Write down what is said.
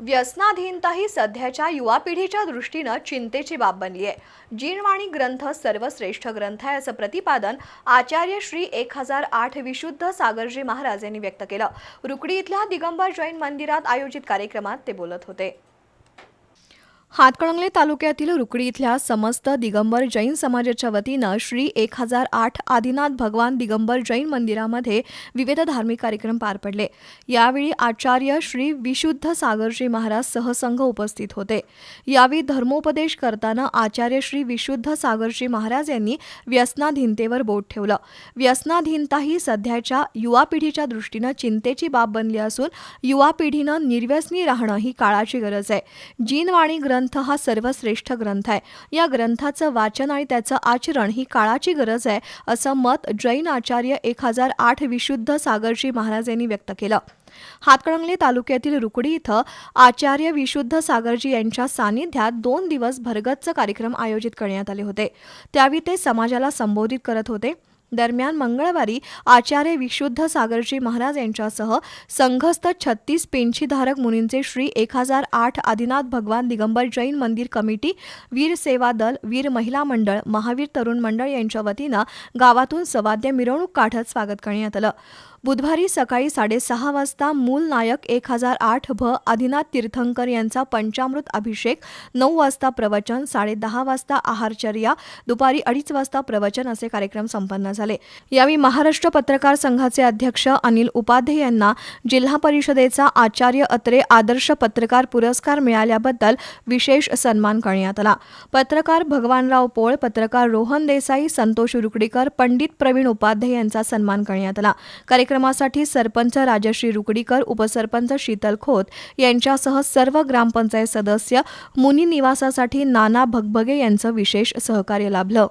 व्यसनाधीनताही सध्याच्या युवा पिढीच्या दृष्टीनं चिंतेची बाब बनली आहे. जीणवाणी ग्रंथ सर्वश्रेष्ठ ग्रंथ आहे असं प्रतिपादन आचार्य श्री एक हजार आठ विशुद्ध सागरजी महाराज यांनी व्यक्त केलं. रुकडी इथल्या दिगंबर जैन मंदिरात आयोजित कार्यक्रमात ते बोलत होते. हातकणंगले तालुक्यातील रुकडी इथल्या समस्त दिगंबर जैन समाजाच्या वतीनं श्री एक हजार आठ आदिनाथ भगवान दिगंबर जैन मंदिरामध्ये विविध धार्मिक कार्यक्रम पार पडले. यावेळी आचार्य श्री विशुद्ध सागरजी महाराज सहसंघ उपस्थित होते. यावेळी धर्मोपदेश करताना आचार्य श्री विशुद्ध सागरजी महाराज यांनी व्यसनाधीनतेवर बोट ठेवलं. व्यसनाधीनता ही सध्याच्या युवा पिढीच्या दृष्टीनं चिंतेची बाब बनली असून युवा पिढीनं निर्व्यसनी राहणं ही काळाची गरज आहे. जीनवाणी ग्रंथ ग्रंथ हा सर्वश्रेष्ठ ग्रंथ आहे. या ग्रंथाचं वाचन आणि त्याचं आचरण ही काळाची गरज आहे असं मत जैन आचार्य एक हजार आठ विशुद्ध सागरजी महाराज यांनी व्यक्त केलं. हातकणंगले तालुक्यातील रुकडी इथं आचार्य विशुद्ध सागरजी यांच्या सानिध्यात दोन दिवस भरगच्च कार्यक्रम आयोजित करण्यात आले होते. त्यावेळी ते समाजाला संबोधित करत होते. दरम्यान मंगळवारी आचार्य विशुद्ध सागरजी महाराज यांच्यासह संघस्थ छत्तीस पेंछीधारक मुनींचे श्री एक हजार आठ आदिनाथ भगवान दिगंबर जैन मंदिर कमिटी वीर सेवा दल वीर महिला मंडळ महावीर तरुण मंडळ यांच्या वतीनं गावातून सवाद्य मिरवणूक काढत स्वागत करण्यात आलं. बुधवारी सकाळी साडेसहा वाजता मूल नायक एक हजार आठ भ. आदिनाथ तीर्थंकर यांचा पंचामृत अभिषेक नऊ वाजता प्रवचन साडेदहा वाजता आहारचर्या दुपारी अडीच वाजता प्रवचन असे कार्यक्रम संपन्न झाले. यावेळी महाराष्ट्र पत्रकार संघाचे अध्यक्ष अनिल उपाध्ये यांना जिल्हा परिषदेचा आचार्य अत्रे आदर्श पत्रकार पुरस्कार मिळाल्याबद्दल विशेष सन्मान करण्यात आला. पत्रकार भगवानराव पोळ पत्रकार रोहन देसाई संतोष रुकडीकर पंडित प्रवीण उपाध्ये यांचा सन्मान करण्यात आला. कार्यक्रमासाठी सरपंच राजश्री रुकडीकर उपसरपंच शीतल खोत यांच्यासह सर्व ग्रामपंचायत सदस्य मुनी निवासासाठी नाना भगभगे यांचं विशेष सहकार्य लाभलं.